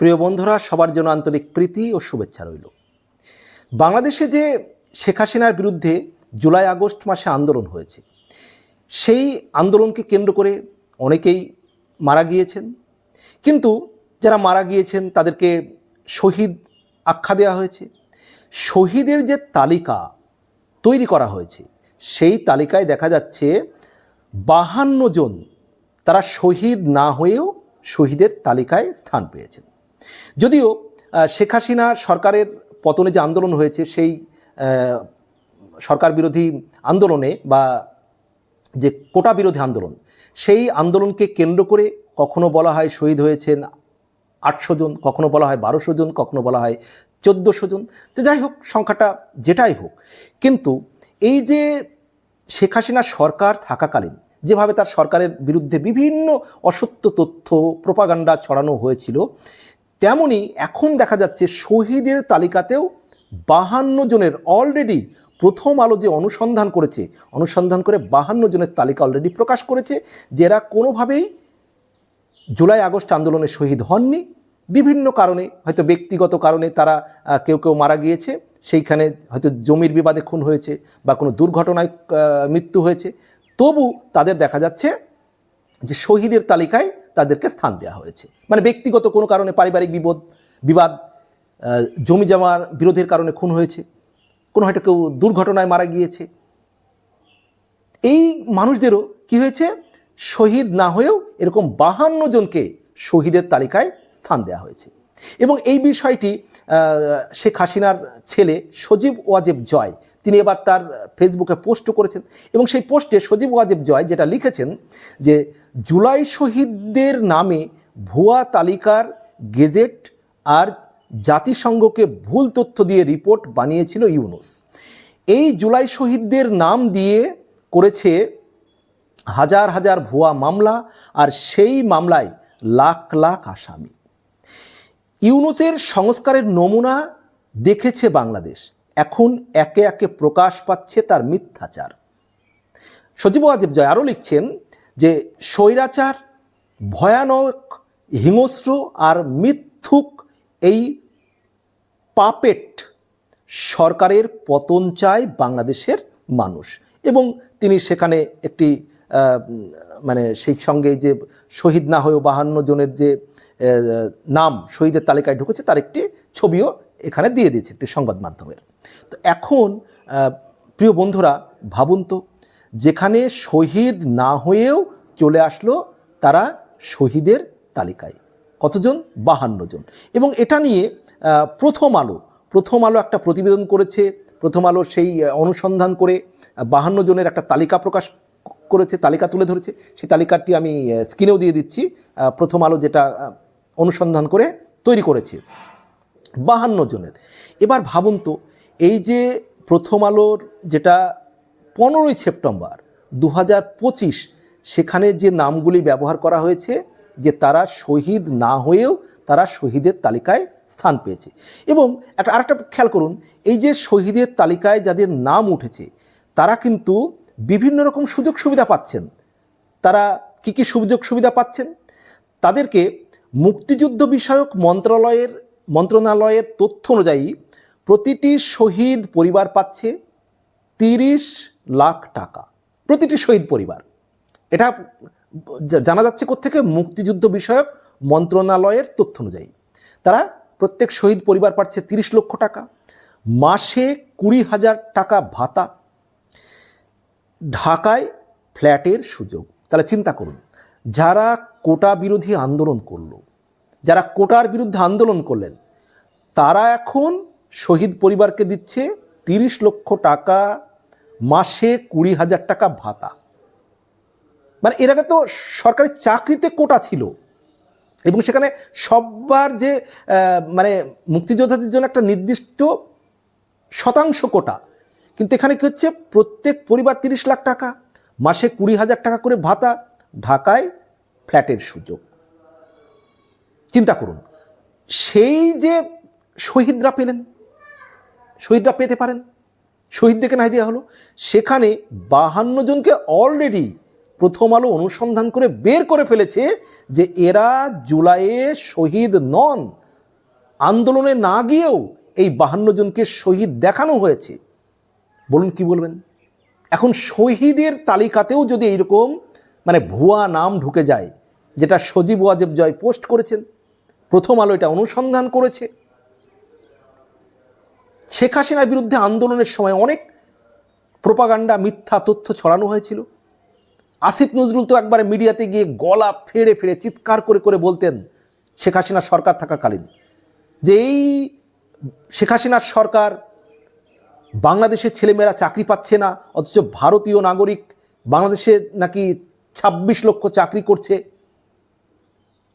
প্রিয় বন্ধুরা, সবার জন্য আন্তরিক প্রীতি ও শুভেচ্ছা রইল। বাংলাদেশে যে শেখ হাসিনার বিরুদ্ধে জুলাই আগস্ট মাসে আন্দোলন হয়েছে, সেই আন্দোলনকে কেন্দ্র করে অনেকেই মারা গিয়েছেন। কিন্তু যারা মারা গিয়েছেন, তাদেরকে শহীদ আখ্যা দেওয়া হয়েছে। শহীদের যে তালিকা তৈরি করা হয়েছে, সেই তালিকায় দেখা যাচ্ছে বাহান্ন জন তারা শহীদ না হয়েও শহীদের তালিকায় স্থান পেয়েছেন। যদিও শেখ হাসিনা সরকারের পতনে যে আন্দোলন হয়েছে, সেই সরকার বিরোধী আন্দোলনে বা যে কোটা বিরোধী আন্দোলন, সেই আন্দোলনকে কেন্দ্র করে কখনো বলা হয় শহীদ হয়েছেন আটশো জন, কখনো বলা হয় বারোশো জন, কখনো বলা হয় চোদ্দোশো জন। তো যাই হোক, সংখ্যাটা যেটাই হোক, কিন্তু এই যে শেখ হাসিনা সরকার থাকাকালীন, যেভাবে তার সরকারের বিরুদ্ধে বিভিন্ন অসত্য তথ্য, প্রপাগান্ডা ছড়ানো হয়েছিল তেমনি এখন দেখা যাচ্ছে শহীদের তালিকাতেও বাহান্ন জনের অলরেডি প্রথম আলো যে অনুসন্ধান করেছে, অনুসন্ধান করে বাহান্ন জনের তালিকা অলরেডি প্রকাশ করেছে, যারা কোনোভাবেই জুলাই আগস্ট আন্দোলনে শহীদ হননি। বিভিন্ন কারণে, হয়তো ব্যক্তিগত কারণে তারা কেউ কেউ মারা গিয়েছে, সেইখানে হয়তো জমির বিবাদে খুন হয়েছে বা কোনো দুর্ঘটনায় মৃত্যু হয়েছে। তবু তাদের দেখা যাচ্ছে যে শহীদের তালিকায় তাদেরকে স্থান দেওয়া হয়েছে। মানে ব্যক্তিগত কোনো কারণে পারিবারিক বিপদ, বিবাদ জমি জমার বিরোধের কারণে খুন হয়েছে, কোনো হয়তো কেউ দুর্ঘটনায় মারা গিয়েছে। এই মানুষদেরও কি হয়েছে? শহীদ না হয়েও এরকম বাহান্ন জনকে শহীদের তালিকায় স্থান দেওয়া হয়েছে। এবং এই বিষয়টি শেখ হাসিনার ছেলে সজীব ওয়াজেব জয়, তিনি এবার তার ফেসবুকে পোস্ট করেছেন এবং সেই পোস্টে সজীব ওয়াজেব জয় যেটা লিখেছেন যে, জুলাই শহীদদের নামে ভুয়া তালিকার গেজেট আর জাতিসংঘকে ভুল তথ্য দিয়ে রিপোর্ট বানিয়েছিল ইউনুস। এই জুলাই শহীদদের নাম দিয়ে করেছে হাজার হাজার ভুয়া মামলা, আর সেই মামলায় লাখ লাখ আসামি। ইউনুসের সংস্কারের নমুনা দেখেছে বাংলাদেশ। এখন একে একে প্রকাশ পাচ্ছে তার মিথ্যাচার। সজীব ওয়াজেব জয় আরও লিখছেন যে, স্বৈরাচার, ভয়ানক, হিংস্র আর মিথ্যুক এই পাপেট সরকারের পতন চায় বাংলাদেশের মানুষ। এবং তিনি সেখানে একটি মানে সেই সঙ্গে যে শহীদ না হয়েও বাহান্ন জনের যে নাম শহীদের তালিকায় ঢুকেছে, তার একটি ছবিও এখানে দিয়ে দিয়েছে একটি সংবাদ মাধ্যমের। তো এখন প্রিয় বন্ধুরা, ভাবুন তো, যেখানে শহীদ না হয়েও চলে আসলো, তারা শহীদের তালিকায়। কতজন? বাহান্ন জন। এবং এটা নিয়ে প্রথম আলো প্রথম আলো একটা প্রতিবেদন করেছে, প্রথম আলো সেই অনুসন্ধান করে বাহান্ন জনের একটা তালিকা প্রকাশ করেছে, তালিকা তুলে ধরেছে, সেই তালিকাটি আমি স্ক্রিনেও দিয়ে দিচ্ছি। প্রথম আলো যেটা অনুসন্ধান করে তৈরি করেছে। বাহান্ন জনের। এবার ভাবুন তো, এই যে প্রথম আলোর যেটা পনেরোই সেপ্টেম্বর দু হাজার পঁচিশ, সেখানে যে নামগুলি ব্যবহার করা হয়েছে, যে তারা শহীদ না হয়েও তারা শহীদের তালিকায় স্থান পেয়েছে। এবং একটা, আরেকটা খেয়াল করুন, এই যে শহীদের তালিকায় যাদের নাম উঠেছে, তারা কিন্তু বিভিন্ন রকম সুযোগ সুবিধা পাচ্ছেন। তারা কি কি সুযোগ সুবিধা পাচ্ছেন? তাদেরকে মুক্তিযুদ্ধ বিষয়ক মন্ত্রণালয়ের মন্ত্রণালয়ের তথ্য অনুযায়ী প্রতিটি শহীদ পরিবার পাচ্ছে তিরিশ লাখ টাকা। প্রতিটি শহীদ পরিবার। এটা জানা যাচ্ছে কোত্থেকে? মুক্তিযুদ্ধ বিষয়ক মন্ত্রণালয়ের তথ্য অনুযায়ী। তারা প্রত্যেক শহীদ পরিবার পাচ্ছে তিরিশ লক্ষ টাকা। মাসে কুড়ি হাজার টাকা ভাতা ঢাকায় ফ্ল্যাটের সুযোগ। তাহলে চিন্তা করুন, যারা কোটা বিরোধী আন্দোলন করল, যারা কোটার বিরুদ্ধে আন্দোলন করলেন, তারা এখন শহীদ পরিবারকে দিচ্ছে তিরিশ লক্ষ টাকা মাসে কুড়ি হাজার টাকা ভাতা। মানে এর আগে তো সরকারি চাকরিতে কোটা ছিল এবং সেখানে সবার যে মানে মুক্তিযোদ্ধাদের জন্য একটা নির্দিষ্ট শতাংশ কোটা কিন্তু এখানে কী হচ্ছে? প্রত্যেক পরিবার তিরিশ লাখ টাকা, মাসে কুড়ি হাজার টাকা করে ভাতা, ঢাকায় ফ্ল্যাটের সুযোগ। চিন্তা করুন, সেই যে শহীদরা পেলেন, শহীদরা পেতে পারেন, শহীদদেরকে নাই দেওয়া হলো, সেখানে বাহান্ন জনকে অলরেডি প্রথম আলো অনুসন্ধান করে বের করে ফেলেছে যে এরা জুলাইয়ে শহীদ নন। আন্দোলনে না গিয়েও এই বাহান্ন জনকে শহীদ দেখানো হয়েছে। বলুন কি বলবেন? এখন শহীদের তালিকাতেও যদি এইরকম মানে ভুয়া নাম ঢুকে যায়, যেটা সজীব ওয়াজেব জয় পোস্ট করেছেন, প্রথম আলো এটা অনুসন্ধান করেছে, শেখ হাসিনার বিরুদ্ধে আন্দোলনের সময় অনেক প্রোপাগান্ডা, মিথ্যা তথ্য ছড়ানো হয়েছিল। আসিফ নজরুল তো একবার মিডিয়াতে গিয়ে গলা ফেড়ে ফেড়ে চিৎকার করে করে বলতেন, শেখ হাসিনা সরকার থাকাকালীন, যে এই শেখ হাসিনার সরকার বাংলাদেশের ছেলেমেয়েরা চাকরি পাচ্ছে না, অথচ ভারতীয় নাগরিক বাংলাদেশে নাকি ছাব্বিশ লক্ষ চাকরি করছে।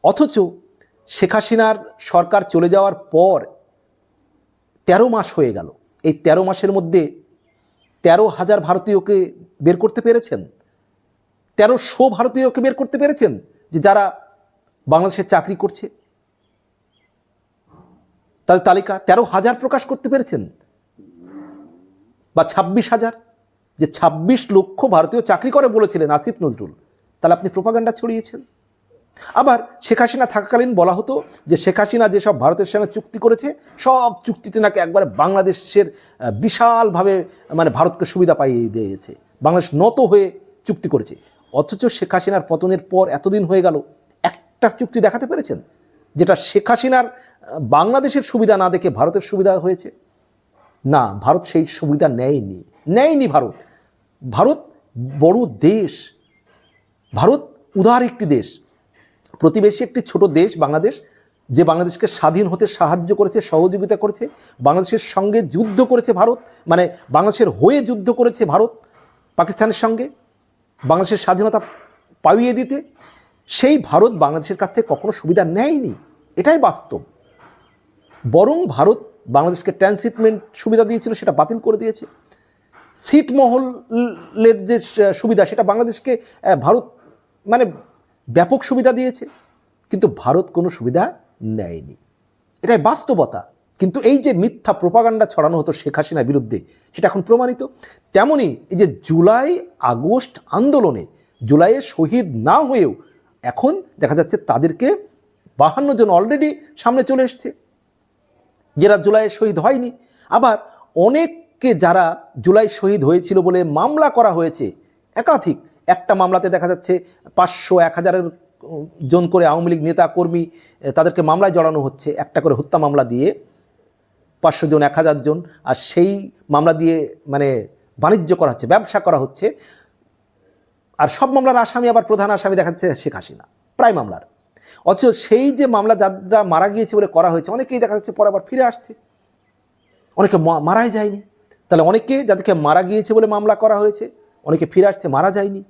অথচ শেখ হাসিনার সরকার চলে যাওয়ার পর তেরো মাস হয়ে গেল। এই তেরো মাসের মধ্যে তেরো হাজার ভারতীয়কে বের করতে পেরেছেন? তেরোশো ভারতীয়কে বের করতে পেরেছেন যে যারা বাংলাদেশে চাকরি করছে? তাদের তালিকা তেরো হাজার প্রকাশ করতে পেরেছেন। বা ছাব্বিশ হাজার, যে ছাব্বিশ লক্ষ ভারতীয় চাকরি করে বলেছিলেন আসিফ নজরুল, তাহলে আপনি প্রোপাগান্ডা ছড়িয়েছেন। আবার শেখ হাসিনা থাকাকালীন বলা হতো যে শেখ হাসিনা যেসব ভারতের সঙ্গে চুক্তি করেছে, সব চুক্তিতে নাকি একবারে বাংলাদেশের বিশালভাবে মানে ভারতকে সুবিধা পাইয়ে দিয়েছে। বাংলাদেশ নত হয়ে চুক্তি করেছে। অথচ শেখ হাসিনার পতনের পর এতদিন হয়ে গেল, একটা চুক্তি দেখাতে পেরেছেন? যেটা শেখ হাসিনার বাংলাদেশের সুবিধা না দেখে ভারতের সুবিধা হয়েছে? না, ভারত সেই সুবিধা নেয়নি। নেয়নি ভারত। ভারত বড় দেশ। ভারত উদার একটি দেশ। প্রতিবেশী একটি ছোট দেশ বাংলাদেশ, যে বাংলাদেশকে স্বাধীন হতে সাহায্য করেছে, সহযোগিতা করেছে, বাংলাদেশের সঙ্গে যুদ্ধ করেছে ভারত মানে বাংলাদেশের হয়ে যুদ্ধ করেছে ভারত, পাকিস্তানের সঙ্গে, বাংলাদেশের স্বাধীনতা পাইয়ে দিতে। সেই ভারত বাংলাদেশের কাছ থেকে কখনো সুবিধা নেয়নি। এটাই বাস্তব। বরং ভারত বাংলাদেশকে ট্রান্সিটমেন্ট সুবিধা দিয়েছিল, সেটা বাতিল করে দিয়েছে। ছিটমহলের যে সুবিধা, সেটা বাংলাদেশকে ভারত মানে ব্যাপক সুবিধা দিয়েছে, কিন্তু ভারত কোনো সুবিধা নেয়নি। এটাই বাস্তবতা। কিন্তু এই যে মিথ্যা প্রপাগান্ডা ছড়ানো হতো শেখ হাসিনার বিরুদ্ধে, সেটা এখন প্রমাণিত। তেমনি এই যে জুলাই আগস্ট আন্দোলনে, জুলাইয়ে শহীদ না হয়েও এখন দেখা যাচ্ছে তাদেরকে বাহান্ন জন অলরেডি সামনে চলে এসছে। যারা জুলাইয়ে শহীদ হয়নি, আবার অনেককে যারা জুলাই শহীদ হয়েছিল বলে মামলা করা হয়েছে, একাধিক। একটা মামলাতে দেখা যাচ্ছে পাঁচশো এক হাজারের জন করে আওয়ামী লীগ নেতা কর্মী তাদেরকে মামলায় জড়ানো হচ্ছে, একটা করে হত্যা মামলা দিয়ে পাঁচশো জন, এক হাজার জন, আর সেই মামলা দিয়ে মানে বাণিজ্য করা হচ্ছে, ব্যবসা করা হচ্ছে। আর সব মামলার আসামি আবার প্রধান আসামি দেখা যাচ্ছে শেখ হাসিনা, প্রায় মামলার। অথচ সেই যে মামলা যারা মারা গিয়েছে বলে করা হয়েছে, অনেকেই দেখা যাচ্ছে পরে আবার ফিরে আসছে। অনেকে মারাই যায়নি। তাহলে অনেকে যাদেরকে মারা গিয়েছে বলে মামলা করা হয়েছে, অনেকে ফিরে আসছে, মারা যায়নি।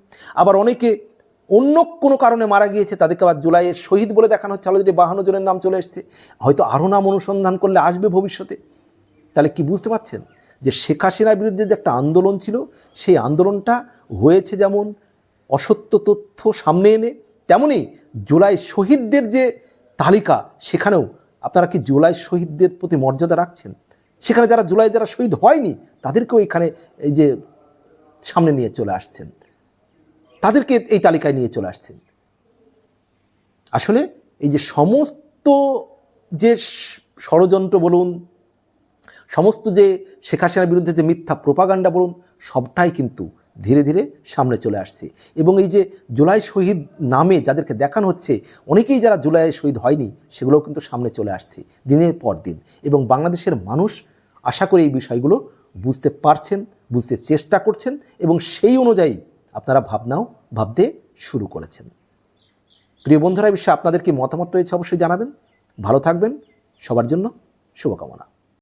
আবার অনেকে অন্য কোনো কারণে মারা গিয়েছে, তাদেরকে আবার জুলাইয়ের শহীদ বলে দেখানো হচ্ছে আলো অলরেডি বাহান্ন জনের নাম চলে এসছে, হয়তো আরও নাম অনুসন্ধান করলে আসবে ভবিষ্যতে। তাহলে কি বুঝতে পারছেন যে শেখ হাসিনার বিরুদ্ধে যে একটা আন্দোলন ছিল, সেই আন্দোলনটা হয়েছে যেমন অসত্য তথ্য সামনে এনে তেমনি জুলাই শহীদদের যে তালিকা, সেখানেও আপনারা কি জুলাই শহীদদের প্রতি মর্যাদা রাখছেন? সেখানে যারা জুলাই যারা শহীদ হয়নি, তাদেরকেও এখানে এই যে সামনে নিয়ে চলে আসছেন। তাদেরকে এই তালিকায় নিয়ে চলে আসছেন। আসলে এই যে সমস্ত যে ষড়যন্ত্র বলুন, সমস্ত যে শেখ হাসিনার বিরুদ্ধে যে মিথ্যা প্রোপাগান্ডা বলুন, সবটাই কিন্তু ধীরে ধীরে সামনে চলে আসছে। এবং এই যে জুলাই শহীদ নামে যাদেরকে দেখানো হচ্ছে, অনেকেই যারা জুলাই শহীদ হয়নি, সেগুলোও কিন্তু সামনে চলে আসছে দিনের পর দিন। এবং বাংলাদেশের মানুষ আশা করি এই বিষয়গুলো বুঝতে পারছেন, বুঝতে চেষ্টা করছেন এবং সেই অনুযায়ী আপনারা ভাবনাও ভাবতে শুরু করেছেন। প্রিয় বন্ধুরা বিষয়ে আপনাদের কি মতামত রয়েছে অবশ্যই জানাবেন। ভালো থাকবেন। সবার জন্য শুভকামনা।